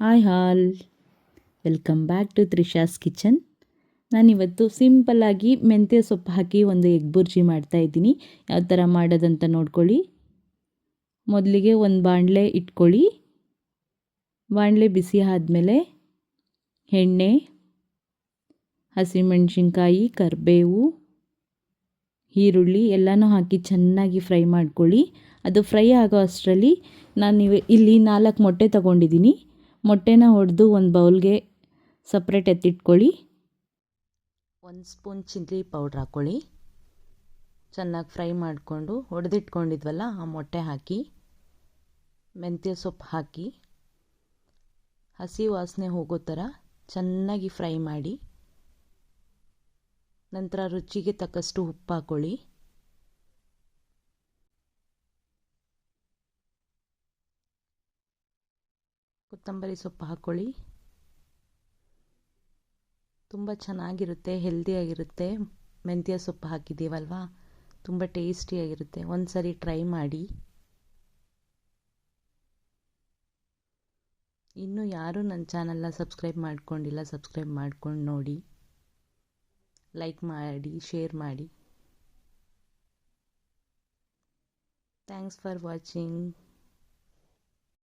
Hi all welcome back to Trisha's kitchen ನಾನಿವತ್ತು ಸಿಂಪಲ್ಲಾಗಿ ಮೆಂತ್ಯ ಸೊಪ್ಪು ಹಾಕಿ ಒಂದು ಎಗ್ ಬುರ್ಜಿ ಮಾಡ್ತಾ ಇದ್ದೀನಿ. ಯಾವ ಥರ ಮಾಡೋದಂತ ನೋಡ್ಕೊಳ್ಳಿ. ಮೊದಲಿಗೆ ಒಂದು ಬಾಣಲೆ ಇಟ್ಕೊಳ್ಳಿ. ಬಾಣಲೆ ಬಿಸಿ ಆದಮೇಲೆ ಎಣ್ಣೆ, ಹಸಿಮೆಣಸಿನ್ಕಾಯಿ, ಕರಿಬೇವು, ಈರುಳ್ಳಿ ಎಲ್ಲನೂ ಹಾಕಿ ಚೆನ್ನಾಗಿ ಫ್ರೈ ಮಾಡ್ಕೊಳ್ಳಿ. ಅದು ಫ್ರೈ ಆಗೋ ಅಷ್ಟರಲ್ಲಿ ನಾನು ಇಲ್ಲಿ ನಾಲ್ಕು ಮೊಟ್ಟೆ ತೊಗೊಂಡಿದ್ದೀನಿ. ಮೊಟ್ಟೆನ ಹೊಡೆದು ಒಂದು ಬೌಲ್ಗೆ ಸಪ್ರೇಟ್ ಎತ್ತಿಟ್ಕೊಳ್ಳಿ. ಒಂದು ಸ್ಪೂನ್ ಚಿಲ್ಲಿ ಪೌಡ್ರ್ ಹಾಕ್ಕೊಳ್ಳಿ. ಚೆನ್ನಾಗಿ ಫ್ರೈ ಮಾಡಿಕೊಂಡು ಹೊಡೆದಿಟ್ಕೊಂಡಿದ್ವಲ್ಲ ಆ ಮೊಟ್ಟೆ ಹಾಕಿ, ಮೆಂತ್ಯ ಸೊಪ್ಪು ಹಾಕಿ, ಹಸಿ ವಾಸನೆ ಹೋಗೋ ಥರ ಚೆನ್ನಾಗಿ ಫ್ರೈ ಮಾಡಿ, ನಂತರ ರುಚಿಗೆ ತಕ್ಕಷ್ಟು ಉಪ್ಪು ಹಾಕ್ಕೊಳ್ಳಿ. ಕೊತ್ತಂಬರಿ ಸೊಪ್ಪು ಹಾಕ್ಕೊಳ್ಳಿ ತುಂಬ ಚೆನ್ನಾಗಿರುತ್ತೆ ಹೆಲ್ದಿಯಾಗಿರುತ್ತೆ ಮೆಂತ್ಯ ಸೊಪ್ಪು ಹಾಕಿದ್ದೀವಲ್ವಾ? ತುಂಬ ಟೇಸ್ಟಿಯಾಗಿರುತ್ತೆ ಒಂದು ಸರಿ ಟ್ರೈ ಮಾಡಿ. ಇನ್ನೂ ಯಾರೂ ನನ್ನ ಚಾನಲ್ನ ಸಬ್ಸ್ಕ್ರೈಬ್ ಮಾಡ್ಕೊಂಡಿಲ್ಲ ಸಬ್ಸ್ಕ್ರೈಬ್ ಮಾಡ್ಕೊಂಡು ನೋಡಿ. ಲೈಕ್ ಮಾಡಿ ಶೇರ್ ಮಾಡಿ. Thanks for watching